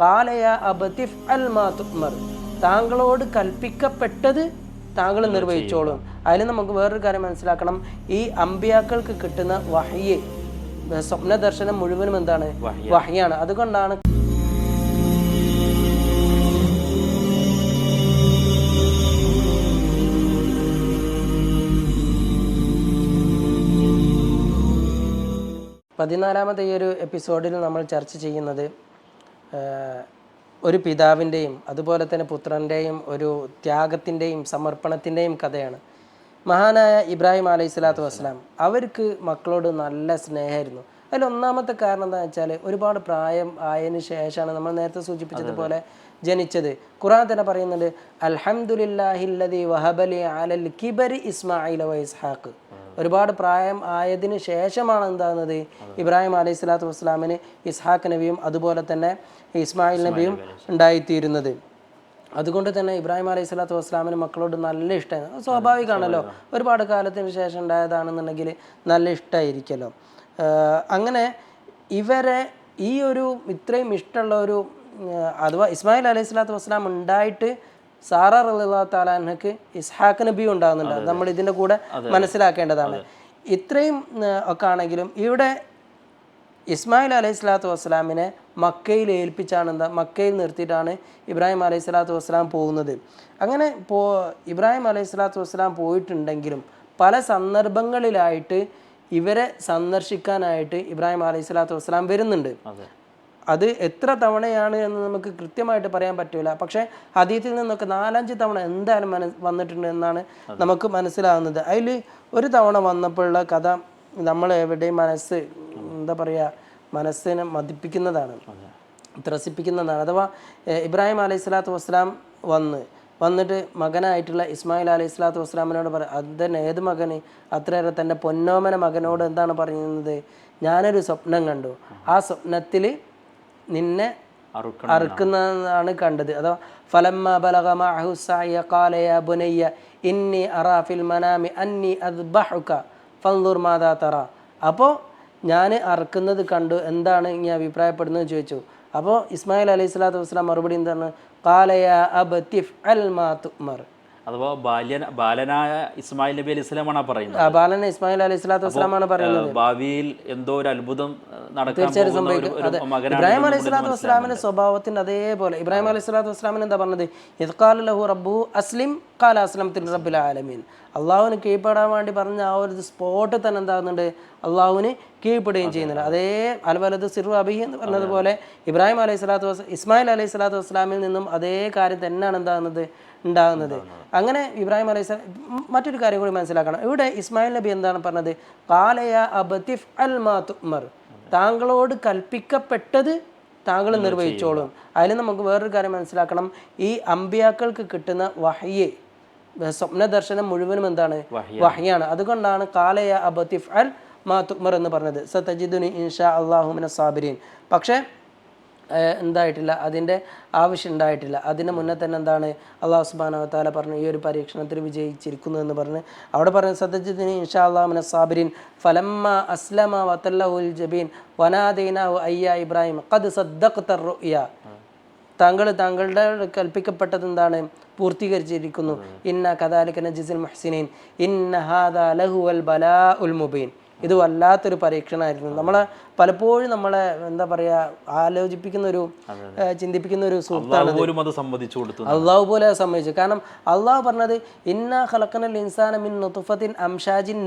കാലയ അൽ താങ്കളോട് കൽപ്പിക്കപ്പെട്ടത് താങ്കൾ നിർവഹിച്ചോളും. അതിൽ നമുക്ക് വേറൊരു കാര്യം മനസ്സിലാക്കണം. ഈ അമ്പിയാക്കൾക്ക് കിട്ടുന്ന വഹയെ സ്വപ്ന ദർശനം മുഴുവനും എന്താണ്? വഹയാണ് അതുകൊണ്ടാണ് പതിനാലാമത്തെ ഈ ഒരു എപ്പിസോഡിൽ നമ്മൾ ചർച്ച ചെയ്യുന്നത് ഒരു പിതാവിന്റെയും അതുപോലെ തന്നെ പുത്രന്റെയും ഒരു ത്യാഗത്തിന്റെയും സമർപ്പണത്തിന്റെയും കഥയാണ്. മഹാനായ ഇബ്രാഹിം അലൈഹി സ്വലാത്തു വസ്സലാം അവർക്ക് മക്കളോട് നല്ല സ്നേഹമായിരുന്നു. അതിൽ ഒന്നാമത്തെ കാരണം എന്താണെന്ന് വെച്ചാൽ ഒരുപാട് പ്രായം ആയതിനു ശേഷമാണ് നമ്മൾ നേരത്തെ സൂചിപ്പിച്ചതുപോലെ ജനിച്ചത്. ഖുറാൻ തന്നെ പറയുന്നുണ്ട് അൽഹംദുലില്ലാഹില്ലദി വഹബലി അലൽ കിബരി ഇസ്മായിൽ വ ഇസ്ഹാഖ്. ഒരുപാട് പ്രായം ആയതിന് ശേഷമാണ് എന്താകുന്നത്? ഇബ്രാഹിം അലൈഹി സ്വലാത്തു വസ്സലാമിന് ഇസ്ഹാഖ് നബിയും അതുപോലെ തന്നെ ഇസ്മായിൽ നബിയും ഉണ്ടായിത്തീരുന്നത്. അതുകൊണ്ട് തന്നെ ഇബ്രാഹിം അലൈഹി സ്വലാത്തു വസ്സലാമിന് മക്കളോട് നല്ല ഇഷ്ടമാണ് സ്വാഭാവികമാണല്ലോ. ഒരുപാട് കാലത്തിന് ശേഷം ഉണ്ടായതാണെന്നുണ്ടെങ്കിൽ നല്ല ഇഷ്ടമായിരിക്കല്ലോ അങ്ങനെ ഇവരെ ഈ ഒരു ഇത്രയും ഇഷ്ടമുള്ള ഒരു അഥവാ ഇസ്മായിൽ അലൈഹി സ്വലാത്തു വസ്സലാം ഉണ്ടായിട്ട് സാറ റലിള്ള താലാൻഹക്ക് ഇസ്ഹാഖ് നബി ഉണ്ടാകുന്നുണ്ട്. നമ്മൾ ഇതിന്റെ കൂടെ മനസ്സിലാക്കേണ്ടതാണ്. ഇത്രയും ഒക്കെ ആണെങ്കിലും ഇവിടെ ഇസ്മായിൽ അലൈഹി സ്വലാത്തു വസ്സലാമിനെ മക്കയിൽ ഏൽപ്പിച്ചാണ് എന്താ മക്കയിൽ നിർത്തിയിട്ടാണ് ഇബ്രാഹിം അലൈഹി സ്വലാത്തു വസ്സലാം പോകുന്നത്. അങ്ങനെ പോ ഇബ്രാഹിം അലൈഹി സ്വലാത്തു വസ്സലാം പോയിട്ടുണ്ടെങ്കിലും പല സന്ദർഭങ്ങളിലായിട്ട് ഇവരെ സന്ദർശിക്കാനായിട്ട് ഇബ്രാഹിം അലൈഹി സ്വലാത്തു വസ്സലാം വരുന്നുണ്ട്. അത് എത്ര തവണയാണ് എന്ന് നമുക്ക് കൃത്യമായിട്ട് പറയാൻ പറ്റൂല. പക്ഷേ ഹദീത്തിൽ നിന്നൊക്കെ നാലഞ്ച് തവണ എന്തായാലും മന വന്നിട്ടുണ്ട് എന്നാണ് നമുക്ക് മനസ്സിലാകുന്നത് അതിൽ ഒരു തവണ വന്നപ്പോഴുള്ള കഥ നമ്മൾ എവിടെയും മനസ്സ് എന്താ പറയുക മനസ്സിനെ മതിപ്പിക്കുന്നതാണ്. ത്രസിപ്പിക്കുന്നതാണ്. അഥവാ ഇബ്രാഹിം അലൈഹി സ്വലാത്തു വസ്സലാം വന്ന് വന്നിട്ട് മകനായിട്ടുള്ള ഇസ്മായിൽ അലൈഹി സ്വലാത്തു വസ്സലാമിനോട് പറ അതന്നെ ഏത് മകന്? അത്രയേറെ തന്റെ പൊന്നോമന മകനോട് എന്താണ് പറയുന്നത് ഞാനൊരു സ്വപ്നം കണ്ടു. ആ സ്വപ്നത്തിൽ നിന്നെ അറുക്കുന്നതാണ് കണ്ടത്. അഥവാ ഫലമ്മ ഖാല യാ ബുനയ്യ ഇന്നി അറാ ഫിൽ മനാമി അന്നി അദ്ബഹുക ഫൻദുർ മാദാ തറ. അപ്പോൾ ഞാൻ അറുക്കുന്നത് കണ്ടു. എന്താണ് ഇനി അഭിപ്രായപ്പെടുന്നത് ചോദിച്ചു. അപ്പോൾ ഇസ്മായിൽ അലൈഹി സ്വലാത്തു വസ്സലാം മറുപടി എന്താണ്? ഖാല യാ അബ്തിഫ് അൽ മാ തുമർ. അഥവാ ബാല്യന ബാലനായ ഇസ്മായിൽ നബി അലി ഇസ്ലാമാണ് പറയുന്നത്. ബാലന ഇസ്മായിൽ അലി ഇസ്ലാത്തു വസ്സലാമാണ് പറയുന്നത്. ഭാവിയിൽ എന്തോ ഒരു അത്ഭുതം ഒരു ഇബ്രാഹിം അലൈഹി സ്വലാത്തു വസ്സലാമിന്റെ സ്വഭാവത്തിന്റെ അതേപോലെ. ഇബ്രാഹിം അലൈഹി സ്വലാത്തു വസ്സലാമിന് എന്താ പറഞ്ഞത്? ഇദ്ഖാല ലഹു റബ്ബു അസ്ലിം കാല അസ്ലം റബ്ബിൽ ആലമീൻ. അള്ളാഹുവിന് കീഴ്പ്പെടാൻ വേണ്ടി പറഞ്ഞ ആ ഒരു സ്പോട്ട് തന്നെ എന്താകുന്നുണ്ട്? അള്ളാഹുവിന് കീഴ്പ്പെടുകയും ചെയ്യുന്നുണ്ട്. അതേ. അൽവലത് സിറു അബി എന്ന് പറഞ്ഞതുപോലെ ഇബ്രാഹിം അലൈഹി സ്വലാത്തു വസ്സ ഇസ്മായിൽ അലൈഹി സ്വലാത്തു വസ്സലാമിൽ നിന്നും അതേ കാര്യം തന്നെയാണ് എന്താകുന്നത്? ഉണ്ടാകുന്നത്. അങ്ങനെ ഇബ്രാഹിം അലൈഹി സ്വലാം മറ്റൊരു കാര്യം കൂടി മനസ്സിലാക്കണം. ഇവിടെ ഇസ്മായിൽ നബി എന്താണ് പറഞ്ഞത്? കാലയ അബത്തിഫ് അൽ മാ തുമർ താങ്കളോട് കൽപ്പിക്കപ്പെട്ടത് താങ്കൾ നിർവഹിച്ചോളും. അതിൽ നമുക്ക് വേറൊരു കാര്യം മനസ്സിലാക്കണം. ഈ അമ്പിയാക്കൾക്ക് കിട്ടുന്ന വഹയെ സ്വപ്ന ദർശനം മുഴുവനും എന്താണ്? വഹയാണ്. അതുകൊണ്ടാണ് കാലയ അബത്തിഫ് അൽ മാ തുമർ എന്ന് പറഞ്ഞത്. സതജിദുനി ഇൻഷാ അള്ളാഹുമിന സാബിരീൻ. പക്ഷേ എന്തായിട്ടില്ല അതിന്റെ ആവശ്യം ഉണ്ടായിട്ടില്ല. അതിന് മുന്നേ തന്നെ എന്താണ് അള്ളാഹു സുബാനവത്താല താല പറഞ്ഞു ഈ ഒരു പരീക്ഷണത്തിൽ വിജയിച്ചിരിക്കുന്നു എന്ന് പറഞ്ഞ് അവിടെ പറഞ്ഞു സത്യജിത്തിന് ഇൻഷാ അള്ളാഹുന സാബിരിൻ ഫലമ്മ അസ്ലമ വത്തല്ലഹുൽ ജബീൻ വനാദീനാഹു അയ്യ ഇബ്രാഹിം ഖദ് സദ്ദഖ് റുയ താങ്കൾ താങ്കളുടെ കൽപ്പിക്കപ്പെട്ടത് എന്താണ്? പൂർത്തീകരിച്ചിരിക്കുന്നു. ഇന്ന കഥാലിക്കന ജിസിൽ മുഹ്സിനീൻ ഇന്ന ഹാദ ലഹു അൽ ബലാ ഉൽ മുബീൻ. ഇത് വല്ലാത്തൊരു പരീക്ഷണമായിരുന്നു. നമ്മളെ പലപ്പോഴും നമ്മളെ എന്താ പറയാ ആലോചിപ്പിക്കുന്ന ഒരു ചിന്തിപ്പിക്കുന്ന ഒരു സുഹൃത്താണ് അള്ളാഹു പോലും സംബന്ധിച്ചു കാരണം അള്ളാഹു പറഞ്ഞത് ഇന്ന ഖലഖനൽ ഇൻസാന മിൻ നുത്ഫത്തിൻ അംഷാജിൻ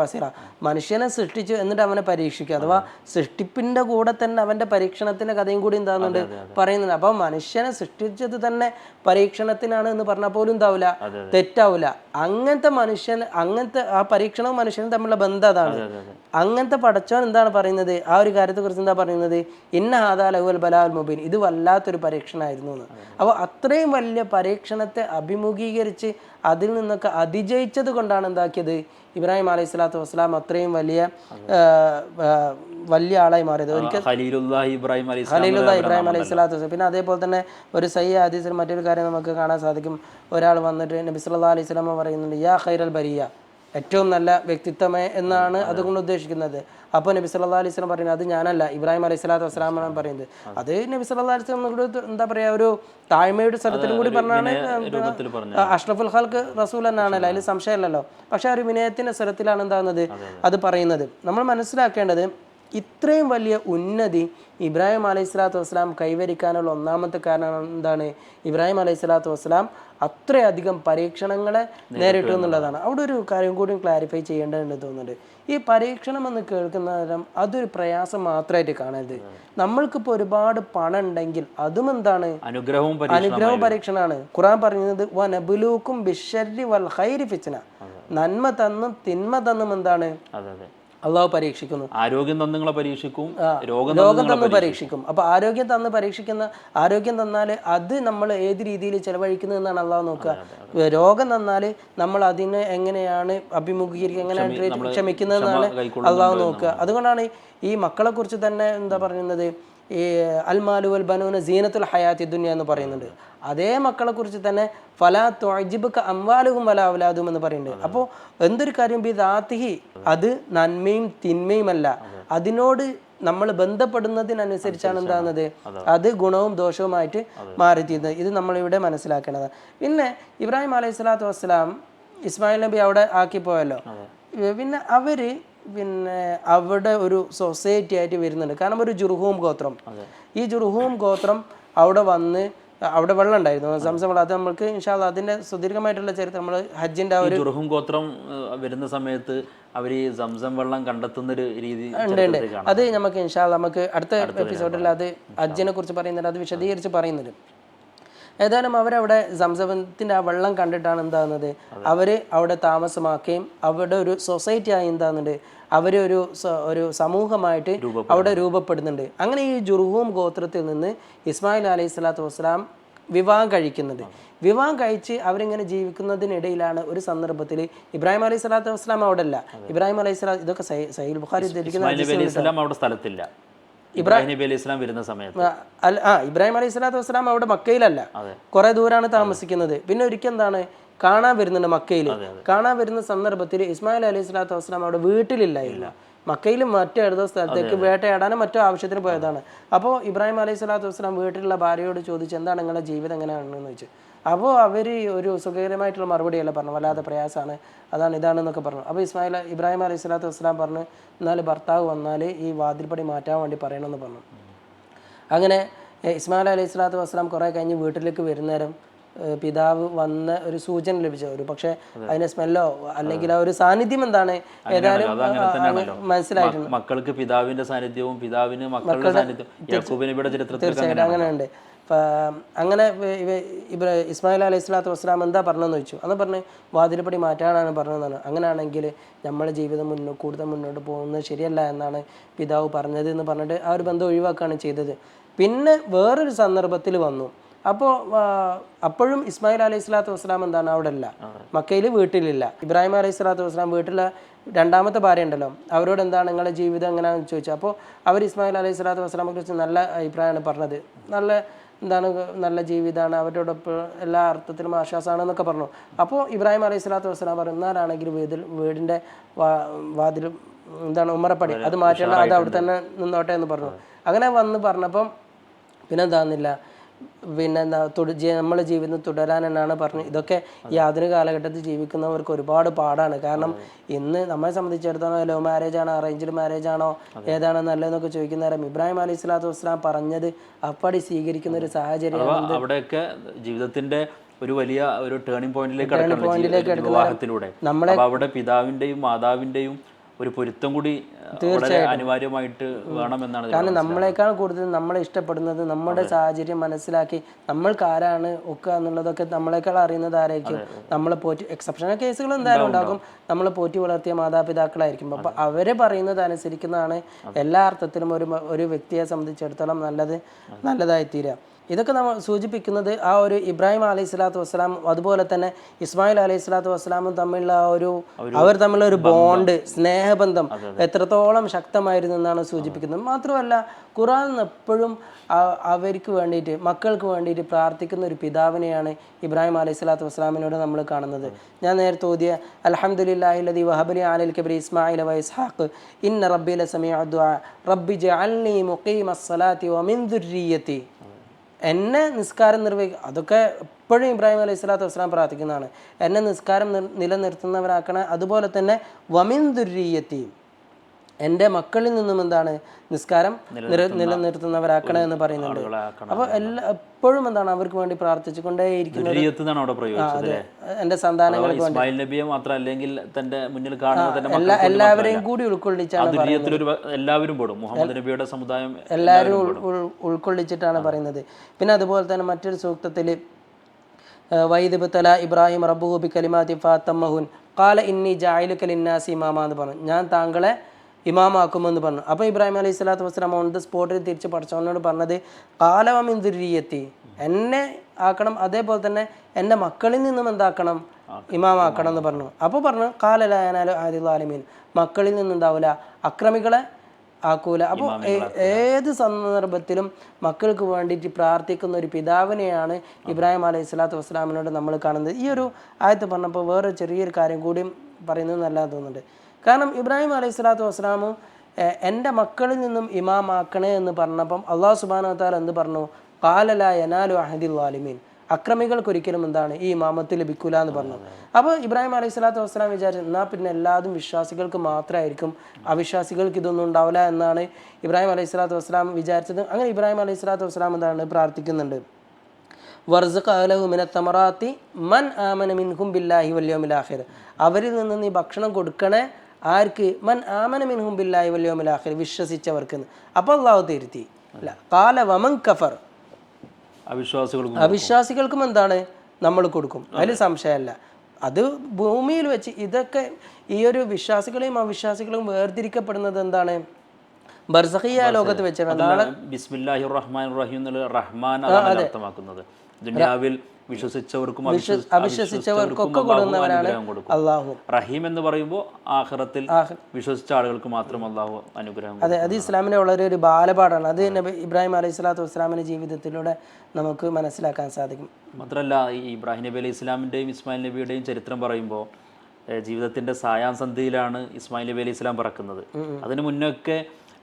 ബസീറ. മനുഷ്യനെ സൃഷ്ടിച്ചു എന്നിട്ട് അവനെ പരീക്ഷിക്കുക. അഥവാ സൃഷ്ടിപ്പിന്റെ കൂടെ തന്നെ അവന്റെ പരീക്ഷണത്തിന്റെ കഥയും കൂടി എന്താകുന്നുണ്ട് പറയുന്നുണ്ട്. അപ്പൊ മനുഷ്യനെ സൃഷ്ടിച്ചത് തന്നെ പരീക്ഷണത്തിനാണ് എന്ന് പറഞ്ഞാൽ പോലും എന്താവില്ല തെറ്റാവില്ല. അങ്ങനത്തെ മനുഷ്യൻ അങ്ങനത്തെ ആ പരീക്ഷണവും മനുഷ്യനും തമ്മിലുള്ള ബന്ധം അതാണ്. അങ്ങനത്തെ പടച്ചോൻ എന്താണ് പറയുന്നത്? ആ ഒരു കാര്യത്തെ കുറിച്ച് എന്താ പറയുന്നത്? ഇന്ന ആദാ ലഹുൽ ബലാൽ മുബീൻ. ഇത് വല്ലാത്തൊരു പരീക്ഷണമായിരുന്നു എന്ന്. അപ്പോൾ അത്രയും വലിയ പരീക്ഷണത്തെ അഭിമുഖീകരിച്ച് അതിൽ നിന്നൊക്കെ അതിജയിച്ചത് കൊണ്ടാണ് എന്താക്കിയത്? ഇബ്രാഹിം അലൈഹി സ്വലാത്തു വസ്സലാം അത്രയും വലിയ വലിയ ആളായി മാറിയത്. ഒരിക്കൽ ഖലീലുല്ലാ ഇബ്രാഹിം അലൈഹി ഖലീലുള്ള ഇബ്രാഹിം അലൈഹി സ്വലാത്തു വസ്സലാം. പിന്നെ അതേപോലെ തന്നെ ഒരു സയ്യ ഹദീസിൽ മറ്റൊരു കാര്യം നമുക്ക് കാണാൻ സാധിക്കും. ഒരാൾ വന്നിട്ട് നബി സല്ലാ അലൈഹി സ്വലാമ പറയുന്നുണ്ട് യാ ഖൈറൽ ബരിയ. ഏറ്റവും നല്ല വ്യക്തിത്വമേ എന്നാണ് അതുകൊണ്ട് ഉദ്ദേശിക്കുന്നത്. അപ്പോൾ നബി സല്ലാ അലൈഹി സ്വലം പറയുന്നത് അത് ഞാനല്ല ഇബ്രാഹിം അലൈഹി സ്വലാത്തു വസ്സലാമാണ് പറയുന്നത്. അത്. നബി സല്ലാ അലൈഹി സ്വലം കൂടി എന്താ പറയുക ഒരു താഴ്മയുടെ സ്ഥലത്തിലും കൂടി പറഞ്ഞാണ് അഷ്റഫുൽ ഖൽക്ക് റസൂൽ എന്നാണല്ലോ അതിൽ സംശയമല്ലല്ലോ. പക്ഷെ ആ ഒരു വിനയത്തിന്റെ സ്വരത്തിലാണ് എന്താകുന്നത് അത് പറയുന്നത്. നമ്മൾ മനസ്സിലാക്കേണ്ടത് ഇത്രയും വലിയ ഉന്നതി ഇബ്രാഹിം അലൈഹി സ്വലാത്തു വസ്സലാം കൈവരിക്കാനുള്ള ഒന്നാമത്തെ കാരണം എന്താണ്? ഇബ്രാഹിം അലൈഹി സ്വലാത്തു വസ്സലാം അത്രയധികം പരീക്ഷണങ്ങളെ നേരിട്ടു എന്നുള്ളതാണ്. അവിടെ ഒരു കാര്യം കൂടി ക്ലാരിഫൈ ചെയ്യേണ്ടതെന്ന് തോന്നുന്നുണ്ട്. ഈ പരീക്ഷണം എന്ന് കേൾക്കുന്ന നേരം അതൊരു പ്രയാസം മാത്രമായിട്ട് കാണരുത്. നമ്മൾക്കിപ്പോൾ ഒരുപാട് പണം ഉണ്ടെങ്കിൽ അതും എന്താണ്? അനുഗ്രഹവും പരീക്ഷ അനുഗ്രഹം പരീക്ഷണമാണ്. ഖുറാൻ പറയുന്നത് വനബുലൂക്കും ബിഷരി വൽ നന്മ തന്നും തിന്മ തന്നും എന്താണ്? അള്ളാഹു പരീക്ഷിക്കുന്നു. ആരോഗ്യം തന്ന് നിങ്ങളെ പരീക്ഷിക്കും രോഗം തന്ന് പരീക്ഷിക്കും. അപ്പൊ ആരോഗ്യം തന്ന് പരീക്ഷിക്കുന്ന ആരോഗ്യം തന്നാൽ അത് നമ്മൾ ഏത് രീതിയിൽ ചെലവഴിക്കുന്നത് എന്നാണ് അള്ളാഹു നോക്കുക. രോഗം തന്നാൽ നമ്മൾ അതിനെ എങ്ങനെയാണ് അഭിമുഖീകരിക്കുക എങ്ങനെയാണ് ക്ഷമിക്കുന്നതെന്നാണ് അള്ളാഹു നോക്കുക. അതുകൊണ്ടാണ് ഈ മക്കളെ കുറിച്ച് തന്നെ എന്താ പറയുന്നത് ഈ അൽമാലു ബനൂന ബനൂന് സീനത്തുൽ ഹയാത്തി ദുനിയ എന്ന് പറയുന്നുണ്ട്. അതേ മക്കളെ കുറിച്ച് തന്നെ ഫലാ തൊജിബുക്ക അംവാലുഹും വല അവലാദും എന്ന് പറയുന്നുണ്ട്. അപ്പോൾ എന്തൊരു കാര്യം ബി ദാത്തിഹി? അത് നന്മയും തിന്മയും അല്ല അതിനോട് നമ്മൾ ബന്ധപ്പെടുന്നതിനനുസരിച്ചാണ് എന്താകുന്നത്? അത് ഗുണവും ദോഷവുമായിട്ട് മാറിത്തീരുന്നത്. ഇത് നമ്മളിവിടെ മനസ്സിലാക്കേണ്ടത് പിന്നെ ഇബ്രാഹിം അലൈഹി സ്വലാത്തു വസ്സലാം ഇസ്മായിൽ നബി അവിടെ ആക്കിപ്പോയല്ലോ. പിന്നെ അവർ പിന്നെ അവിടെ ഒരു സൊസൈറ്റി ആയിട്ട് വരുന്നുണ്ട്. കാരണം ഒരു ജുർഹൂം ഗോത്രം. ഈ ജുർഹൂം ഗോത്രം അവിടെ വന്ന് അവിടെ വെള്ളം ഉണ്ടായിരുന്നു. സംസം അത് നമ്മൾക്ക് ഇൻഷാല്ല അതിന്റെ സുദീർഘമായിട്ടുള്ള ചരിത്രം നമ്മൾ ഹജ്ജിന്റെ ആ ഒരു ജുർഹും ഗോത്രം വരുന്ന സമയത്ത് അവർ ഈ സംസം വെള്ളം കണ്ടെത്തുന്ന ഒരു രീതി ഉണ്ട് ഉണ്ട്. അത് നമുക്ക് ഇൻഷാല്ല നമുക്ക് അടുത്ത എപ്പിസോഡിൽ അത് ഹജ്ജിനെ കുറിച്ച് പറയുന്നുണ്ട്. അത് വിശദീകരിച്ച് പറയുന്നുണ്ട്. ഏതായാലും അവരവിടെ സംസവത്തിന്റെ ആ വെള്ളം കണ്ടിട്ടാണ് എന്താകുന്നത്? അവർ അവിടെ താമസമാക്കുകയും അവിടെ ഒരു സൊസൈറ്റി ആയി എന്താകുന്നുണ്ട്? അവർ ഒരു ഒരു സമൂഹമായിട്ട് അവിടെ രൂപപ്പെടുന്നുണ്ട്. അങ്ങനെ ഈ ജുർഹൂം ഗോത്രത്തിൽ നിന്ന് ഇസ്മായിൽ അലൈഹി സ്വലാത്തു വസ്സലാം വിവാഹം കഴിക്കുന്നത്. വിവാഹം കഴിച്ച് അവരിങ്ങനെ ജീവിക്കുന്നതിനിടയിലാണ് ഒരു സന്ദർഭത്തിൽ ഇബ്രാഹിം അലൈഹി സ്വലാത്തു വസ്സലാം അവിടെ അല്ല ഇബ്രാഹിം അലൈഹി സ്വലാ ഇതൊക്കെ സൈൽ ബുഖാരി സ്ഥലത്തില്ല. ഇബ്രാഹിം നബി അലൈഹി ഇസ്ലാം വരുന്ന സമയത്ത്. ആ, ഇബ്രാഹിം അലൈഹി സ്വലാത്തു വസ്സലാം അവിടെ മക്കയിലല്ല. കുറെ ദൂരാണ് താമസിക്കുന്നത്. പിന്നെ ഒരിക്കൽ എന്താണ്? കാണാൻ വരുന്നുണ്ട് മക്കയിൽ. കാണാൻ വരുന്ന സന്ദർഭത്തിൽ ഇസ്മായിൽ അലൈഹി സ്വലാത്തു വസ്സലാം അവിടെ വീട്ടിലില്ലായില്ല മക്കയിലും മറ്റു ഏതോ സ്ഥലത്തേക്ക് വേട്ടയാടാനും മറ്റോ ആവശ്യത്തിന് പോയതാണ്. അപ്പോൾ ഇബ്രാഹിം അലൈഹി സ്വലാത്തു വസ്സലാം വീട്ടിലുള്ള ഭാര്യയോട് ചോദിച്ചു എന്താണ് നിങ്ങളുടെ ജീവിതം എങ്ങനെയാണെന്ന് ചോദിച്ചു? അപ്പോൾ അവർ ഒരു സുഖകരമായിട്ടുള്ള മറുപടിയല്ല പറഞ്ഞു വല്ലാതെ പ്രയാസമാണ്. അതാണ് ഇതാണെന്നൊക്കെ പറഞ്ഞു. അപ്പോൾ ഇസ്മായിൽ ഇബ്രാഹിം അലൈഹി സ്വലാത്തു വസ്സലാം പറഞ്ഞു എന്നാൽ ഭർത്താവ് വന്നാൽ ഈ വാതിൽപ്പടി മാറ്റാൻ വേണ്ടി പറയണമെന്ന് പറഞ്ഞു. അങ്ങനെ ഇസ്മായിൽ അലൈഹി സ്വലാത്തു വസ്സലാം കുറേ കഴിഞ്ഞ് വീട്ടിലേക്ക് വരുന്നേരം പിതാവ് വന്ന ഒരു സൂചന ലഭിച്ച ഒരു പക്ഷേ അതിന്റെ സ്മെല്ലോ അല്ലെങ്കിൽ ആ ഒരു സാന്നിധ്യം എന്താണ്? ഏതായാലും മനസ്സിലായിട്ടുണ്ട്. മക്കൾക്ക് പിതാവിന്റെ സാന്നിധ്യവും പിതാവിന് മക്കളുടെ സാന്നിധ്യം യാക്കൂബ് നബിയുടെ ചരിത്രത്തിൽ തീർച്ചയായിട്ടും അങ്ങനെ ഉണ്ട് അങ്ങനെ ഇബ്ര ഇസ്മായിൽ അലൈഹി സ്വലാത്തു വസ്സലാം എന്താ പറഞ്ഞതെന്ന് ചോദിച്ചു. അന്ന് പറഞ്ഞ് വാതിൽപ്പടി മാറ്റാനാണ് പറഞ്ഞതെന്നാണ്. അങ്ങനെയാണെങ്കിൽ നമ്മുടെ ജീവിതം മുന്നോ കൂടുതൽ മുന്നോട്ട് പോകുന്നത് ശരിയല്ല എന്നാണ് പിതാവ് പറഞ്ഞത് എന്ന് പറഞ്ഞിട്ട് ആ ഒരു ബന്ധം ഒഴിവാക്കുകയാണ് ചെയ്തത്. പിന്നെ വേറൊരു സന്ദർഭത്തിൽ വന്നു. അപ്പോൾ അപ്പോഴും ഇസ്മായിൽ അലൈഹി സ്വലാത്തു വസ്സലാം എന്താണ്? അവിടെ അല്ല മക്കയിൽ വീട്ടിലില്ല. ഇബ്രാഹിം അലൈഹി സ്വലാത്തു വസ്സലാം വീട്ടിലെ രണ്ടാമത്തെ ഭാര്യ ഉണ്ടല്ലോ. അവരോട് എന്താണ് നിങ്ങളുടെ ജീവിതം എങ്ങനെയാണെന്ന് ചോദിച്ചു. അപ്പോൾ അവർ ഇസ്മായിൽ അലൈഹി സ്വലാത്തു വസ്സലാമെ കുറിച്ച് നല്ല അഭിപ്രായമാണ് പറഞ്ഞത്. നല്ല എന്താണ് നല്ല ജീവിതമാണ് അവരോടൊപ്പം എല്ലാ അർത്ഥത്തിലും ആശ്വാസമാണ് എന്നൊക്കെ പറഞ്ഞു. അപ്പോൾ ഇബ്രാഹിം അലൈഹി സ്വലാത്തു വസ്സലാം പറഞ്ഞു എന്നാലാണെങ്കിൽ വീതിൽ വീടിന്റെ വാതിൽ എന്താണ് ഉമ്മറപ്പടി അത് മാറ്റേണ്ട അത് അവിടെ തന്നെ നിന്നോട്ടെ എന്ന് പറഞ്ഞു. അങ്ങനെ വന്ന് പറഞ്ഞപ്പം പിന്നെ എന്താകുന്നില്ല പിന്നെ എന്താ തുട നമ്മളെ ജീവിതം തുടരാൻ എന്നാണ് പറഞ്ഞത് ഇതൊക്കെ ഈ ആധുനിക കാലഘട്ടത്തിൽ ജീവിക്കുന്നവർക്ക് ഒരുപാട് പാടാണ്. കാരണം ഇന്ന് നമ്മളെ സംബന്ധിച്ചിടത്തോളം ലവ് മാരേജ് ആണോ അറേഞ്ച്ഡ് മാരേജ് ആണോ ഏതാണ് നല്ലതെന്നൊക്കെ ചോദിക്കുന്ന നേരം ഇബ്രാഹിം അലി സ്വലാത്തു വസ്ലാം പറഞ്ഞത് അപ്പടി സ്വീകരിക്കുന്ന ഒരു സാഹചര്യം അവിടെയൊക്കെ ജീവിതത്തിന്റെ ഒരു വലിയ ഒരു ടേണിംഗ് പോയിന്റിലേക്ക് വിവാഹത്തിലൂടെ. നമ്മളെ അവിടെ പിതാവിന്റെയും മാതാവിന്റെയും ഒരു പൊരുത്തം കൂടി അനിവാര്യമായിട്ട് വേണമെന്നാണ് കാരണം നമ്മളെക്കാൾ കൂടുതൽ നമ്മളെ ഇഷ്ടപ്പെടുന്നത് നമ്മുടെ സാഹചര്യം മനസ്സിലാക്കി നമ്മൾക്ക് ആരാണ് ഒക്കെ എന്നുള്ളതൊക്കെ നമ്മളെക്കാൾ അറിയുന്നത് ആരായിരിക്കും? നമ്മളെ പോറ്റി എക്സെപ്ഷണൽ കേസുകൾ എന്തായാലും ഉണ്ടാകും. നമ്മളെ പോറ്റി വളർത്തിയ മാതാപിതാക്കളായിരിക്കും. അപ്പൊ അവർ പറയുന്നത് അനുസരിക്കുന്നതാണ് എല്ലാ അർത്ഥത്തിലും ഒരു ഒരു വ്യക്തിയെ സംബന്ധിച്ചിടത്തോളം നല്ലത് നല്ലതായി തീരുക ഇതൊക്കെ നമ്മൾ സൂചിപ്പിക്കുന്നത് ആ ഒരു ഇബ്രാഹിം അലൈഹി സ്വലാത്തു വസ്സലാം അതുപോലെ തന്നെ ഇസ്മായിൽ അലൈഹി സ്വലാത്തു വസ്സലാമും തമ്മിലുള്ള ആ ഒരു അവർ തമ്മിലുള്ള ഒരു ബോണ്ട് സ്നേഹബന്ധം എത്രത്തോളം ശക്തമായിരുന്നു എന്നാണ് സൂചിപ്പിക്കുന്നത്. മാത്രമല്ല ഖുറാൻ എപ്പോഴും അവർക്ക് വേണ്ടിയിട്ട് മക്കൾക്ക് വേണ്ടിയിട്ട് പ്രാർത്ഥിക്കുന്ന ഒരു പിതാവിനെയാണ് ഇബ്രാഹിം അലൈഹി സ്വലാത്തു വസ്സലാമിനോട് നമ്മൾ കാണുന്നത്. ഞാൻ നേരത്തെ ഓതിയ അലഹമുല്ലാഹിലതി വഹബലി അലൽ കബരി ഇസ്മായിൽ വ ഇസ്ഹാഖ് ഇന്ന റബ്ബി സമയ റബ്ബി ജഅൽനി മുഖീമ സ്വലാത്തി വമിൻ ദുർരിയത്തി. എന്നെ നിസ്കാരം നിർവഹിക്കുക അതൊക്കെ എപ്പോഴും ഇബ്രാഹിം അലൈഹി സ്വലാത്തു വസ്സലാം പ്രാർത്ഥിക്കുന്നതാണ്. എന്നെ നിസ്കാരം നിലനിർത്തുന്നവരാക്കണേ അതുപോലെ തന്നെ വമിൻ ദുർരിയത്തി എന്റെ മക്കളിൽ നിന്നും എന്താണ് നിസ്കാരം നില നിലനിർത്തുന്നവരാക്കണേ എന്ന് പറയുന്നുണ്ട്. അപ്പൊ അപ്പോൾ എല്ലാ എപ്പോഴും എന്താണ് അവർക്ക് വേണ്ടി പ്രയോഗിച്ചത് അല്ലേ? എന്റെ സന്താനങ്ങൾ ഇസ്മായിൽ നബിയെ മാത്രം അല്ലെങ്കിൽ തന്റെ മുന്നിൽ കാണുന്ന എല്ലാവരെയും കൂടി ഉൾക്കൊള്ളിച്ചാണ് എല്ലാവരും പെടും. മുഹമ്മദ് നബിയുടെ സമുദായം എല്ലാവരും ഉൾ- ഉൾ- ഉൾക്കൊള്ളിച്ചിട്ടാണ് പറയുന്നത്. പിന്നെ അതുപോലെ തന്നെ മറ്റൊരു സൂക്തത്തിൽ തല ഇബ്രാഹിം റബ്ബു ബി കലിമാതി ഫാത്തമ്മഹുൻ കാല ഇന്നി ജായിലുക ലിന്നാസി മാമ എന്ന് പറഞ്ഞു. ഞാൻ താങ്കളെ ഇമാമാക്കുമെന്ന് പറഞ്ഞു. അപ്പോൾ ഇബ്രാഹിം അലൈഹി സ്വലാത്തു വസ്സലാം ഓൺ ദ സ്പോട്ടിൽ തിരിച്ച് പഠിച്ചവനോട് പറഞ്ഞത് കാലവമിൻ ദുരീയത്തി. എന്നെ ആക്കണം അതേപോലെ തന്നെ എന്റെ മക്കളിൽ നിന്നും എന്താക്കണം? ഇമാമാക്കണം എന്ന് പറഞ്ഞു. അപ്പോൾ പറഞ്ഞു കാലലായനാലോ ആലമീൻ മക്കളിൽ നിന്നുണ്ടാവില്ല അക്രമികളെ ആക്കൂല. അപ്പോൾ ഏത് സന്ദർഭത്തിലും മക്കൾക്ക് വേണ്ടിയിട്ട് പ്രാർത്ഥിക്കുന്ന ഒരു പിതാവിനെയാണ് ഇബ്രാഹിം അലൈഹി സ്വലാത്തു വസ്സലാമിനോട് നമ്മൾ കാണുന്നത്. ഈ ഒരു ആയത്ത് പറഞ്ഞപ്പോൾ വേറെ ചെറിയൊരു കാര്യം കൂടിയും പറയുന്നത് നല്ലതാ തോന്നുന്നുണ്ട്. കാരണം ഇബ്രാഹിം അലൈഹി സ്വലാത്തു വസ്സലാമും എന്റെ മക്കളിൽ നിന്നും ഇമാമാക്കണേ എന്ന് പറഞ്ഞപ്പം അള്ളാഹു സുബാന താല എന്ത് പറഞ്ഞു? കാലല എനാലു അഹദിൽ വാലിമീൻ അക്രമികൾക്ക് ഒരിക്കലും എന്താണ് ഈ ഇമാമത്ത് ലഭിക്കൂല എന്ന് പറഞ്ഞു. അപ്പോൾ ഇബ്രാഹിം അലൈഹി സ്വലാത്തു വസ്സലാം വിചാരിച്ചു എന്നാൽ പിന്നെ എല്ലാതും വിശ്വാസികൾക്ക് മാത്രമായിരിക്കും. അവിശ്വാസികൾക്ക് ഇതൊന്നും ഉണ്ടാവില്ല എന്നാണ് ഇബ്രാഹിം അലൈഹി സ്വലാത്തു വസ്സലാം വിചാരിച്ചത്. അങ്ങനെ ഇബ്രാഹിം അലൈഹി സ്വലാത്തു വസ്സലാം എന്താണ് പ്രാർത്ഥിക്കുന്നുണ്ട്. മൻ ആമന ബില്ലാഹി അവരിൽ നിന്ന് നീ ഭക്ഷണം കൊടുക്കണേ ആർക്ക്? മൻ ആമന മിൻഹും ബില്ലാഹി വല്യോമിലാഹിർ വിശ്വസിച്ചവർക്ക് അപ്പോൾ അള്ളാഹു തിരുത്തി. അല്ല. കാല വമൻ കഫർ. അവിശ്വാസികൾക്കും അവിശ്വാസികൾക്കും എന്താണ്? നമ്മൾ കൊടുക്കും. അതിൽ സംശയമല്ല. അത് ഭൂമിയിൽ വെച്ച് ഇതൊക്കെ ഈ ഒരു വിശ്വാസികളെയും അവിശ്വാസികളെയും വേർതിരിക്കപ്പെടുന്നത് എന്താണ്? ബർസഹിയ ലോകത്ത് വെച്ചാണ്. അതാണ് ബിസ്മില്ലാഹിർ റഹ്മാൻ റഹീം എന്നുള്ള റഹ്മാൻ അർത്ഥമാക്കുന്നത്. ദുനിയാവിൽ വിശ്വസിച്ചവർക്കും അവിശ്വസി- അവിശ്വസിച്ചവർക്കൊക്കെ അനുഗ്രഹം അള്ളാഹു. റഹീം എന്ന് പറയുമ്പോൾ ആഖിറത്തിൽ വിശ്വസിച്ച ആളുകൾക്ക് മാത്രം അള്ളാഹു അനുഗ്രഹം അതെ അത് ഇസ്ലാമിന്റെ വളരെ ഒരു ബാലപാഠാണ് അത് നബി ഇബ്രാഹിം അലൈഹി സ്വലാത്തു വസ്സലാമിന്റെ ജീവിതത്തിലൂടെ നമുക്ക് മനസ്സിലാക്കാൻ സാധിക്കും. മാത്രമല്ല ഈ ഇബ്രാഹിം നബി അലൈഹി ഇസ്ലാമിന്റെയും ഇസ്മായിൽ നബിയുടെയും ചരിത്രം പറയുമ്പോൾ ജീവിതത്തിന്റെ ജീവിതത്തിന്റെ സായാസന്ധിയിലാണ് ഇസ്മായിൽ നബി അലൈഹി ഇസ്ലാം പറക്കുന്നത്. അതിനു മുന്നൊക്കെ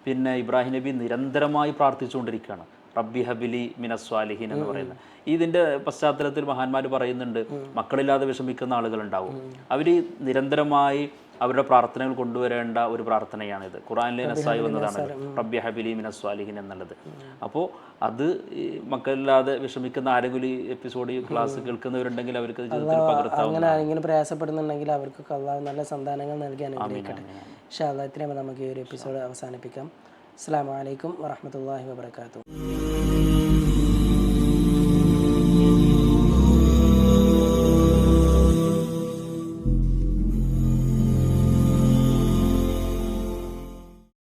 പിന്നെ ഇബ്രാഹിം നബി നിരന്തരമായി പ്രാർത്ഥിച്ചുകൊണ്ടിരിക്കുകയാണ്. റബ്ബി ഹബിലി മിനസ്വാലിഹിൻ എന്ന് പറയുന്നത്. ഇതിന്റെ പശ്ചാത്തലത്തിൽ മഹാന്മാർ പറയുന്നുണ്ട് മക്കളില്ലാതെ വിഷമിക്കുന്ന ആളുകൾ ആളുകളുണ്ടാവും അവർ നിരന്തരമായി അവരുടെ പ്രാർത്ഥനകൾ കൊണ്ടുവരേണ്ട ഒരു പ്രാർത്ഥനയാണിത്. ഖുറാനിലെ നസായി വന്നതാണ് റബ്ബി ഹബിലി മിനസ്വാലിഹിൻ എന്നുള്ളത്. അപ്പോൾ അത് മക്കളില്ലാതെ വിഷമിക്കുന്ന ആരെങ്കിലും എപ്പിസോഡ് ക്ലാസ് കേൾക്കുന്നവരുണ്ടെങ്കിൽ അവർക്ക് ഇത് ജീവിതത്തിൽ പകർത്താവും അങ്ങനെ ആരെങ്കിലും പ്രയാസപ്പെടുന്നുണ്ടെങ്കിൽ അവർക്ക് നല്ല സന്താനങ്ങൾ നൽകി അനുഗ്രഹിക്കട്ടെ. നമുക്ക് ഈ ഒരു എപ്പിസോഡ് അവസാനിപ്പിക്കാം. അസ്സാം വലൈക്കും വാഹമത്തല്ലാഹി വാബർക്കാത്തു